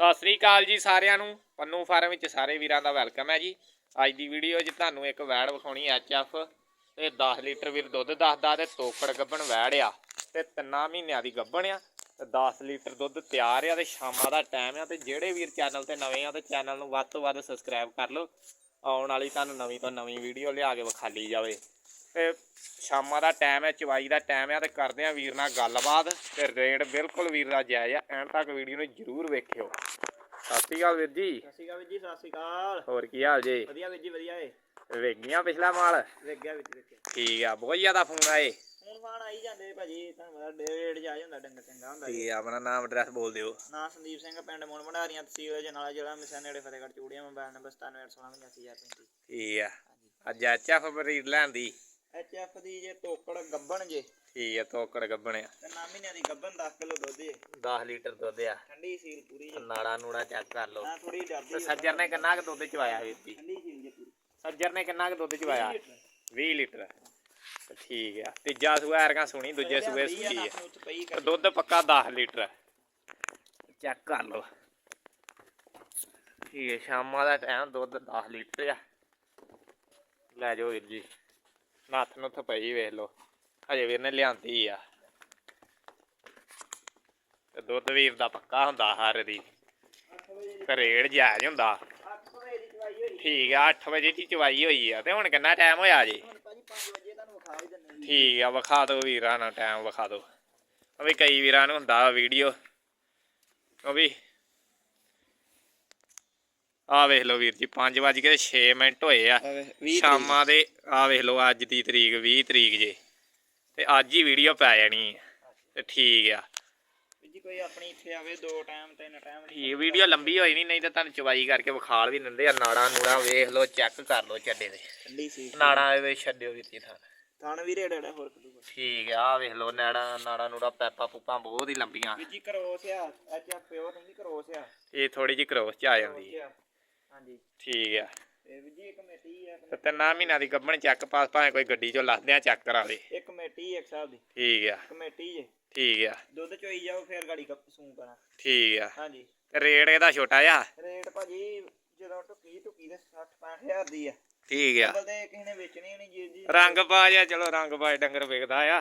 ਸਤਿ ਸ੍ਰੀ ਅਕਾਲ ਜੀ ਸਾਰਿਆਂ ਨੂੰ। ਪੰਨੂ ਫਾਰਮ ਵਿੱਚ ਸਾਰੇ ਵੀਰਾਂ ਦਾ ਵੈਲਕਮ ਹੈ ਜੀ। ਅੱਜ ਦੀ ਵੀਡੀਓ 'ਚ ਤੁਹਾਨੂੰ ਇੱਕ ਵੈੜ ਵਿਖਾਉਣੀ ਐਚਐਫ ਤੇ 10 ਲੀਟਰ ਵੀਰ ਦੁੱਧ ਦੱਸਦਾ ਤੇ ਤੋਕੜ ਗੱਬਣ ਵੈੜ ਆ ਤੇ ਤਿੰਨਾਂ ਮਹੀਨਿਆਂ ਦੀ ਗੱਬਣ ਆ। ਤੇ 10 ਲੀਟਰ ਦੁੱਧ ਤਿਆਰ ਆ ਤੇ ਸ਼ਾਮਾਂ ਦਾ ਟਾਈਮ ਆ ਤੇ ਜਿਹੜੇ ਵੀਰ ਚੈਨਲ ਤੇ ਨਵੇਂ ਆ ਤੇ ਚੈਨਲ ਨੂੰ ਵੱਧ ਤੋਂ ਵੱਧ ਸਬਸਕ੍ਰਾਈਬ ਕਰ ਲਓ। ਆਉਣ ਵਾਲੀ ਤੁਹਾਨੂੰ ਨਵੀਂ ਤੋਂ ਨਵੀਂ ਵੀਡੀਓ ਲਿਆ ਕੇ ਵਿਖਾਲੀ ਜਾਵੇ। ਸ਼ਾਮਾਂ ਦਾ ਟਾਈਮ ਹੈ ਚਵਾਈ ਦਾ ਟਾਈਮ ਹੈ ਤੇ ਕਰਦੇ ਆ ਵੀਰ ਨਾਲ ਗੱਲਬਾਤ ਤੇ ਰੇਟ ਬਿਲਕੁਲ ਵੀਰ ਦਾ ਜਾਇਜ਼ ਆ ਐਂਡ ਤੱਕ ਵੀਡੀਓ ਨੂੰ ਜਰੂਰ ਵੇਖਿਓ। ਸਤਿ ਸ਼੍ਰੀ ਅਕਾਲ ਵੀਰ ਜੀ। ਸਤਿ ਸ਼੍ਰੀ ਅਕਾਲ ਵੀਰ ਜੀ ਸਤਿ ਸ਼੍ਰੀ ਅਕਾਲ। ਹੋਰ ਕੀ ਹਾਲ ਜੀ? ਵਧੀਆ ਵੀਰ ਜੀ ਵਧੀਆ ਏ। ਵੇਗੀਆਂ ਪਿਛਲਾ ਮਾਲ? ਵੇਖ ਗਿਆ ਵੀਰ ਜੀ ਵੇਖ ਠੀਕ ਆ ਬਹੁਤ ਜ਼ਿਆਦਾ ਫੋਨ ਆਏ। ਫਾਨ ਆਈ ਜਾਂਦੇ ਭਾਜੀ ਤੁਹਾਨੂੰ ਡੇਢ ਜਾ ਜਾਂਦਾ ਡੰਗਰ ਚੰਗਾ ਹੁੰਦਾ ਜੀ। ਠੀਕ ਆ ਆਪਣਾ ਨਾਮ ਐਡਰੈਸ ਬੋਲ ਦਿਓ। ਨਾਂ ਸੰਦੀਪ ਸਿੰਘ ਪਿੰਡ ਮੋਣ ਭੰਡਾਰੀਆਂ ਤਹਿਸੀਲ ਜਨਾਲਾ ਜ਼ਿਲ੍ਹਾ ਮਿਸਨ ਨੇੜੇ ਫਤਿਹਗੜ੍ਹ ਚੂੜੀਆਂ ਮੋਬਾਈਲ ਨੰਬਰ 9781685035 ਠੀਕ ਆ। ਅੱਜ ਐਚਐਫ ਦੀ ਜੇ ਤੋਕੜ ਗੱਬਣ ਜੇ। ਠੀਕ ਆ ਤੋਕੜ ਗੱਬਣਿਆ ਤੇ ਨਾ ਮਹੀਨਿਆਂ ਦੀ ਗੱਬਣ 10 ਕਿਲੋ ਦੁੱਧ ਏ। 10 ਲੀਟਰ ਦੁੱਧ ਆ। ਠੰਡੀ ਸੀਲ ਪੂਰੀ ਜੇ। ਨਾੜਾ ਨੂੜਾ ਚੈੱਕ ਕਰ ਲਓ। ਨਾ ਥੋੜੀ ਤੇ ਡਰਦੀ ਸੱਜਰ ਨੇ ਕਿੰਨਾ ਕੁ ਦੁੱਧ ਚਵਾਇਆ ਜੀ ਠੰਡੀ ਸੀਲ ਜੇ ਪੂਰੀ। ਸੱਜਰ ਨੇ ਕਿੰਨਾ ਕੁ ਦੁੱਧ ਚਵਾਇਆ? 20 ਲੀਟਰ। 20 ਲੀਟਰ। ਤੇ ਠੀਕ ਆ। ਤੀਜਾ ਸੂਆ ਐਰਗਾ ਸੁਣੀ ਦੂਜੇ ਸੂਏ ਸੁਣੀ ਆ। ਤੇ ਦੁੱਧ ਪੱਕਾ 10 ਲੀਟਰ। ਚੈੱਕ ਕਰ ਲਓ। ਠੀਕ ਹੈ ਸ਼ਾਮਾਂ ਦਾ ਟਾਈਮ ਦੁੱਧ 10 ਲੀਟਰ ਆ। ਲੈ ਜਾਓ ਵੀਰ ਜੀ। ਨੱਥ ਨੁੱਥ ਪਈ ਵੇਖ ਲਓ, ਹਜੇ ਵੀਰ ਨੇ ਲਿਆਂਦੀ ਆ। ਤੇ ਦੁੱਧ ਵੀਰ ਦਾ ਪੱਕਾ ਹੁੰਦਾ ਹਰ ਦੀ। ਕਰੇੜ ਜਾਇਜ਼ ਹੁੰਦਾ। ਠੀਕ ਆ 8 ਵਜੇ ਦੀ ਚਵਾਈ ਹੋਈ ਆ, ਤੇ ਹੁਣ ਕਿੰਨਾ ਟਾਈਮ ਹੋਇਆ ਜੀ? ਹੁਣ ਭਾਜੀ 5 ਵਜੇ ਤੁਹਾਨੂੰ ਵਿਖਾ ਹੀ ਦਿੰਦੇ ਜੀ ਠੀਕ ਆ, ਵਿਖਾ ਦਿਓ ਵੀਰਾਂ ਨਾਲ ਟਾਈਮ ਵਿਖਾ ਦਿਓ। ਉਹ ਵੀ ਕਈ ਵੀਰਾਂ ਨੂੰ ਹੁੰਦਾ ਵੀਡੀਓ ਉਹ ਵੀ ਆ ਵੇਖ ਲਓ ਵੀਰ ਜੀ 5 ਵਜ ਕੇ 6 ਮਿੰਟ ਹੋਏ ਆ। ਸ਼ਾਮਾਂ ਦੇ ਆ ਵੇਖ ਲਓ ਅੱਜ ਦੀ ਤਰੀਕ 20 ਤਰੀਕ ਜੇ। ਤੇ ਅੱਜ ਹੀ ਵੀਡੀਓ ਪੈ ਜਾਣੀ ਤੇ ਠੀਕ ਆ। ਵੀਰ ਜੀ ਕੋਈ ਆਪਣੀ ਇੱਥੇ ਆਵੇ ਦੋ ਟਾਈਮ ਤਿੰਨ ਟਾਈਮ। ਠੀਕ ਵੀਡੀਓ ਲੰਬੀ ਹੋਈ ਨਹੀਂ ਨਹੀਂ ਤਾਂ ਤੁਹਾਨੂੰ ਚਵਾਈ ਕਰਕੇ ਵਿਖਾਲ ਵੀ ਦਿੰਦੇ ਆ। ਨਾੜਾ ਨੂੜਾ ਵੇਖ ਲਓ ਚੈੱਕ ਕਰ ਲਓ ਚੱਡੇ ਦੇ। ਠੰਡੀ ਸੀ। ਨਾੜਾ ਵਿੱਚ ਛੱਡਿਓ ਵੀਰ ਜੀ ਥਾਂ। ਥਣ ਵੀਰੇ ਡੜਾ ਹੋਰ ਕਦੂਗਾ ਠੀਕ ਆ ਵੇਖ ਲਓ ਨਾੜਾ ਨਾੜਾ ਨੂੜਾ ਪੈਪਾ ਪੂਪਾਂ ਬਹੁਤ ਹੀ ਲੰਬੀਆਂ। ਵੀਰ ਜੀ ਕਰੋਸ ਆ। ਐਫ ਪਿਓਰ ਨਹੀਂ ਕਰੋਸ ਆ। ਇਹ ਥੋੜੀ ਜਿਹੀ ਕ੍ਰੋਸ ਚ ਆ ਜਾਂਦੀ ਹੈ। ਹਾਂਜੀ। ਠੀਕ ਆ। ਤੇ ਵੀਰ ਜੀ ਕਮੇਟੀ ਆ ਤੇ ਤਿੰਨਾਂ ਮਹੀਨਿਆਂ ਦੀ ਗੱਭਣ ਚੱਕ ਪਾਸ ਭਾਵੇਂ ਕੋਈ ਗੱਡੀ ਚੋਂ ਲੱਦਿਆਂ ਚੱਕ ਕਰਾ ਲੇ ਇੱਕ ਕਮੇਟੀ ਇੱਕ ਸਾਹਿਬ ਦੀ। ਠੀਕ ਆ। ਕਮੇਟੀ ਜੇ। ਠੀਕ ਆ। ਦੁੱਧ ਚੋਈ ਜਾਓ ਫੇਰ ਗਾੜੀ ਕੱਪ ਸੂੰ ਕਰਾਂ। ਠੀਕ ਆ। ਹਾਂਜੀ। ਤੇ ਰੇਟ ਇਹਦਾ ਛੋਟਾ ਆ ਰੇਟ ਭਾਜੀ ਜਦੋਂ ਟੁੱਕੀ ਟੁੱਕੀ ਦੇ 60 65000 ਦੀ ਆ। ਠੀਕ ਆ। ਅੱਬਲ ਤੇ ਕਿਸੇ ਨੇ ਵੇਚਣੀ ਨਹੀਂ ਜੀ ਜੀ ਰੰਗ ਬਾਜ ਆ ਚਲੋ ਰੰਗ ਬਾਜ ਡੰਗਰ ਵਿਕਦਾ ਆ।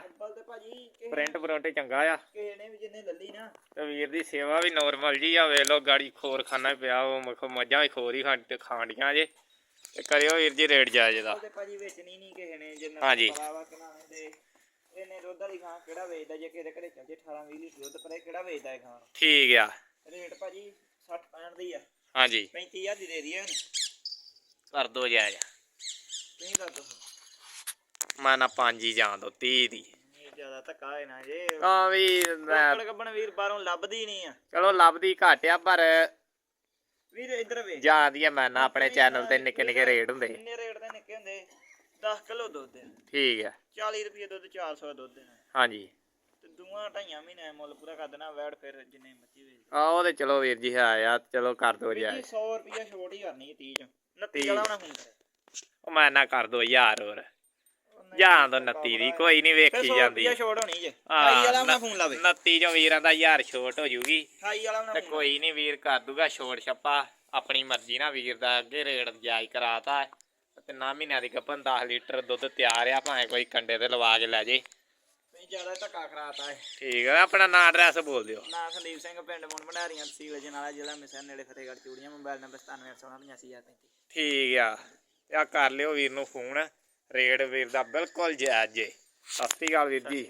ਭਾਜੀ ਕਿਸੇ ਪ੍ਰਿੰਟ ਪ੍ਰਿੰਟ ਚੰਗਾ ਆ। ਕਿਸੇ ਨੇ ਵੀ ਜਿੰਨੇ ਲੱਲੀ ਨਾ। ਤੇ ਵੀਰ ਦੀ ਸੇਵਾ ਵੀ ਨੋਰਮਲ ਜੀ ਆ ਵੇਖ ਲਓ ਗਾੜੀ ਖੋਰ ਖਾਨਾ ਪਿਆ ਉਹ ਮਖੋ ਮੱਝਾਂ ਵੀ ਖੋਰ ਹੀ ਖਾਂ- ਖਾਂਡੀਆਂ ਜੇ। ਤੇ ਕਰਿਓ ਵੀਰ ਜੀ ਰੇਟ ਜਾਇਜ਼ ਦਾ। ਅੱਬਲ ਤੇ ਭਾਜੀ ਵੇਚਣੀ ਨਹੀਂ ਕਿਸੇ ਨੇ ਜਿੰਨਾ ਹਾਂਜੀ। ਪਤਾ ਵਾ ਕਿ ਨਾ ਦੇ। ਇਹਨੇ ਦੁੱਧ ਵਾਲੀ ਖਾਂ ਕਿਹੜਾ ਵੇਚਦਾ ਜੇ ਕਿਸੇ ਦੇ ਘਰੇ ਚੱਲ ਜੇ 18 20 ਲੀਟਰ ਦੁੱਧ ਪਰ ਇਹ ਕਿਹੜਾ ਵੇਚਦਾ ਇਹ ਖਾਂ ਠੀਕ ਆ। ਰੇਟ ਭਾਜੀ 60 65 ਦੀ ਆ। ਹਾਂਜੀ। 35000 ਦੀ ਦੇ ਦਈਏ ਕਰ ਦੋ ਜਾਇਜ਼। ਤੁਸੀਂ ਦੱਸ ਦੋ। ਮੈਂ ਨਾ ਪੰਜ ਹੀ ਜਾਣ ਦੋ 30 ਦੀ। ਜ਼ਿਆਦਾ ਧੱਕਾ ਹੈ ਨਾ ਜੇ। ਆ ਵੀ ਮੈਂ- ਗੱਬਣ ਵੀਰ ਬਾਹਰੋਂ ਲੱਭਦੀ ਨਹੀਂ ਆ। ਚਲੋ ਲੱਭਦੀ ਘੱਟ ਆ ਪਰ ਵੀਰ ਇੱਧਰ ਵੇ ਜਾਂਦੀ ਆ ਮੈਂ ਨਾ ਆਪਣੇ ਚੈਨਲ ਤੇ ਨਿੱਕੇ ਨਿੱਕੇ ਰੇਟ ਹੁੰਦੇ। ਕਿੰਨੇ ਰੇਟ ਦੇ ਨਿੱਕੇ ਹੁੰਦੇ? 10 ਕਿਲੋ ਦੁੱਧ ਆ। ਠੀਕ ਆ। 40 ਰੁਪਏ ਦੁੱਧ 400 ਦੁੱਧ ਆ। ਹਾਂਜੀ। ਤੇ ਦੂਆਂ ਢਾਈਆਂ ਮਹੀਨੇ ਮੁੱਲ ਪੂਰਾ ਕਰ ਦੇਣਾ ਵੈੜ ਫਿਰ ਜਿੰਨੇ ਮੱਚੀ ਵੇਚ ਆ ਉਹ ਤੇ ਚਲੋ ਵੀਰ ਜੀ ਹੈ ਆ ਚਲੋ ਕਰ ਦੋ ਵੀਰ ਜੀ ਯਾਰ। 100 ਰੁਪਏ ਛੋਟ ਹੀ ਕਰਨੀ 30 ਚ। 29 ਤੀਹ। ਵਾਲਾ ਹੁਣ ਉਹ ਮੈਂ ਨਾ ਕਰ ਦੋ ਯਾਰ ਹੋਰ। ਜਾਂ ਦੋ 29 ਦੀ ਕੋਈ ਨਹੀਂ ਵੇਖੀ ਜਾਂਦੀ ਰੁਪਏ ਛੋਟ ਹੋਣੀ ਜੇ। ਹਾਂ, 28 ਵਾਲਾ ਨਾ ਫੋਨ ਲਾਵੇ। 29 ਚੋਂ ਵੀਰਾਂ ਦਾ ਯਾਰ ਛੋਟ ਹੋ ਜੂਗੀ। 28 ਵਾਲਾ ਨਾ ਤੇ ਕੋਈ ਨਹੀਂ ਵੀਰ ਕਰ ਦੂਗਾ ਛੋਟ ਛੱਪਾ। ਆਪਣੀ ਮਰਜ਼ੀ ਨਾਲ ਵੀਰ ਦਾ ਅੱਗੇ ਰੇਟ ਜਾਇਜ਼ ਕਰਾਤਾ ਤੇ ਨਾ ਮਹੀਨਿਆਂ ਦੀ ਗੱਪਨ 10 ਲੀਟਰ ਦੁੱਧ ਤਿਆਰ ਆ ਭਾਵੇਂ ਕੋਈ ਕੰਡੇ ਤੇ ਲਵਾ ਕੇ ਲੈ ਜੇ। ਨਹੀਂ ਜ਼ਿਆਦਾ ਧੱਕਾ ਕਰਾਤਾ ਹੈ। ਠੀਕ ਆ ਆਪਣਾ ਨਾਂ ਐਡਰੈਸ ਬੋਲ ਦਿਓ। ਨਾ ਸੰਦੀਪ ਸਿੰਘ ਪਿੰਡ ਮੋਨ ਭੰਡਾਰੀਆਂ ਤਹਿਸੀਲ ਜਨਾਲਾ ਜ਼ਿਲ੍ਹਾ ਮਿਸਰ ਨੇੜੇ ਫਤਿਹਗੜ੍ਹ ਚੂੜੀਆਂ ਮੋਬਾਈਲ ਨੰਬਰ 978585 ਠੀਕ ਆ ਤੇ ਆ ਕਰ ਲਿਓ ਵੀਰ ਨੂੰ ਫੋਨ। ਰੇਟ ਵੀਰ ਦਾ ਬਿਲਕੁਲ ਜਾਇਜ਼ ਜੇ। ਸਤਿ ਸ਼੍ਰੀ ਅਕਾਲ ਵੀਰ ਜੀ।